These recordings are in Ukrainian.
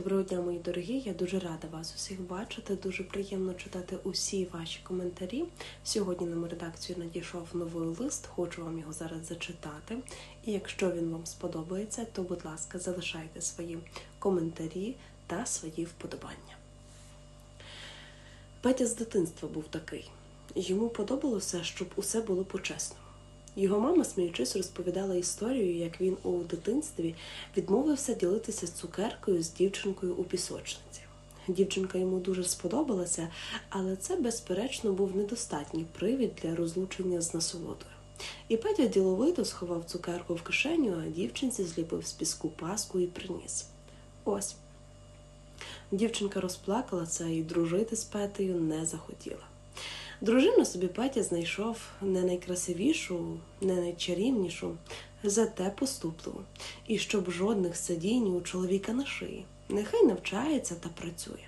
Доброго дня, мої дорогі. Я дуже рада вас усіх бачити. Дуже приємно читати усі ваші коментарі. Сьогодні нам редакцію надійшов новий лист. Хочу вам його зараз зачитати. І якщо він вам сподобається, то, будь ласка, залишайте свої коментарі та свої вподобання. Петя з дитинства був такий. Йому подобалося, щоб усе було по-чесному. Його мама, сміючись, розповідала історію, як він у дитинстві відмовився ділитися цукеркою з дівчинкою у пісочниці. Дівчинка йому дуже сподобалася, але це, безперечно, був недостатній привід для розлучення з насолодою. І Петя діловито сховав цукерку в кишеню, а дівчинці зліпив з піску паску і приніс. Ось. Дівчинка розплакалася і дружити з Петею не захотіла. Дружину собі Петя знайшов не найкрасивішу, не найчарівнішу, зате поступливу, і щоб жодних сидінь у чоловіка на шиї. Нехай навчається та працює.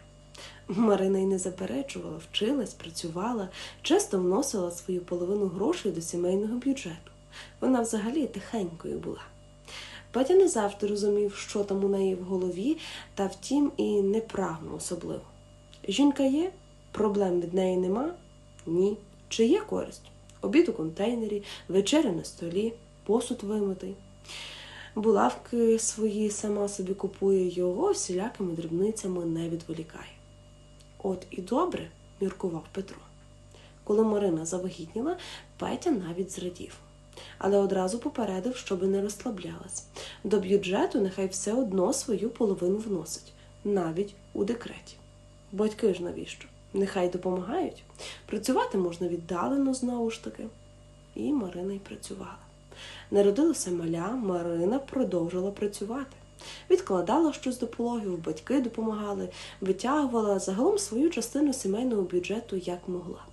Марина й не заперечувала, вчилась, працювала, часто вносила свою половину грошей до сімейного бюджету. Вона взагалі тихенькою була. Петя не завжди розумів, що там у неї в голові, та втім і не прагнув особливо. Жінка є, проблем від неї нема. Ні. Чи є користь? Обід у контейнері, вечеря на столі, посуд вимитий. Булавки свої сама собі купує, його всілякими дрібницями не відволікає. От і добре, міркував Петро. Коли Марина завагітніла, Петя навіть зрадів. Але одразу попередив, щоби не розслаблялась. До бюджету нехай все одно свою половину вносить, навіть у декреті. Батьки ж навіщо? Нехай допомагають. Працювати можна віддалено знову ж таки. І Марина й працювала. Народилося маля, Марина продовжила працювати. Відкладала щось до пологів, батьки допомагали, витягувала загалом свою частину сімейного бюджету як могла.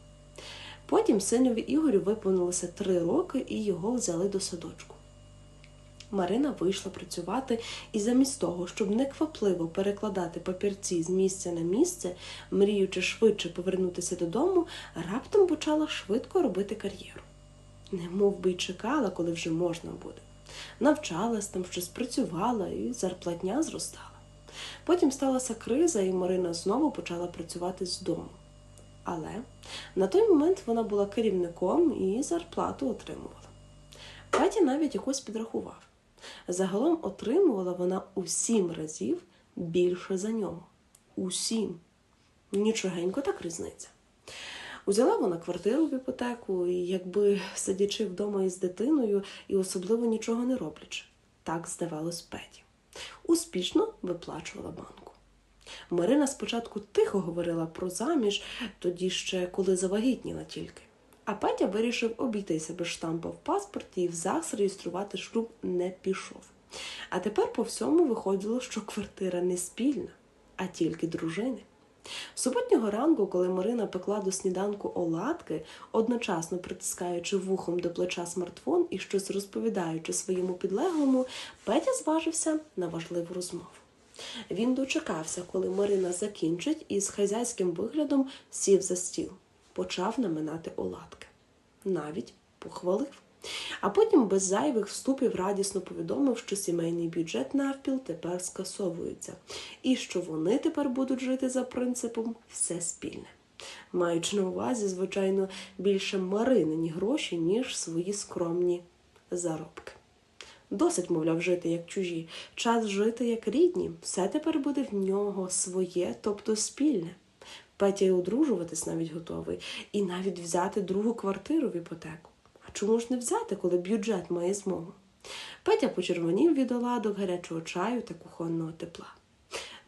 Потім синові Ігорю виповнилося три роки і його взяли до садочку. Марина вийшла працювати і замість того, щоб неквапливо перекладати папірці з місця на місце, мріючи швидше повернутися додому, раптом почала швидко робити кар'єру. Не мов би й чекала, коли вже можна буде. Навчалась там, щось працювала, і зарплатня зростала. Потім сталася криза, і Марина знову почала працювати з дому. Але на той момент вона була керівником і зарплату отримувала. Петя навіть якось підрахував. Загалом отримувала вона у сім разів більше за нього. Усім. Нічогенько так різниця. Узяла вона квартиру в іпотеку, і якби сидячи вдома із дитиною і особливо нічого не роблячи. Так здавалось Петі. Успішно виплачувала банку. Марина спочатку тихо говорила про заміж, тоді ще коли завагітніла тільки. А Петя вирішив обійтися без штампа в паспорті і в ЗАГС реєструвати шлюб не пішов. А тепер по всьому виходило, що квартира не спільна, а тільки дружини. Суботнього ранку, коли Марина пекла до сніданку оладки, одночасно притискаючи вухом до плеча смартфон і щось розповідаючи своєму підлеглому, Петя зважився на важливу розмову. Він дочекався, коли Марина закінчить, і з хазяйським виглядом сів за стіл, почав наминати оладки. Навіть похвалив. А потім без зайвих вступів радісно повідомив, що сімейний бюджет навпіл тепер скасовується, і що вони тепер будуть жити за принципом все спільне, маючи на увазі, звичайно, більше маринині гроші, ніж свої скромні заробки. Досить, мовляв, жити як чужі, час жити як рідні, все тепер буде в нього своє, тобто спільне. Петя й одружуватись навіть готовий, і навіть взяти другу квартиру в іпотеку. А чому ж не взяти, коли бюджет має змогу? Петя почервонів від оладок гарячого чаю та кухонного тепла.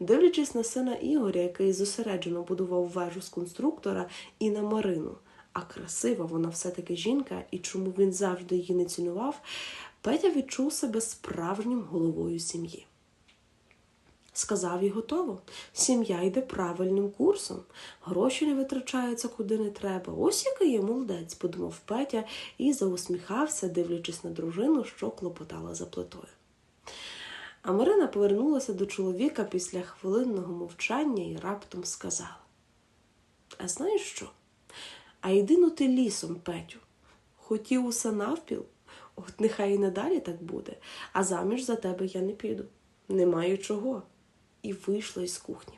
Дивлячись на сина Ігоря, який зосереджено будував вежу з конструктора, і на Марину, а красива вона все-таки жінка, і чому він завжди її не цінував, Петя відчув себе справжнім головою сім'ї. Сказав і готово. Сім'я йде правильним курсом, гроші не витрачаються куди не треба. Ось який є молодець, подумав Петя і заусміхався, дивлячись на дружину, що клопотала за плитою. А Марина повернулася до чоловіка після хвилинного мовчання і раптом сказала: А знаєш що? А йди ну ти лісом, Петю. Хотів усе навпіл, от нехай і надалі так буде, а заміж за тебе я не піду. Не маю чого. І вийшла із кухні.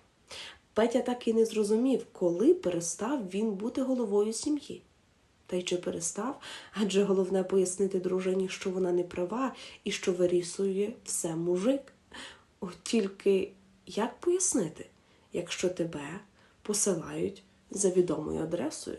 Петя так і не зрозумів, коли перестав він бути головою сім'ї. Та й чи перестав, адже головне пояснити дружині, що вона не права і що вирісує все мужик. От тільки як пояснити, якщо тебе посилають за відомою адресою?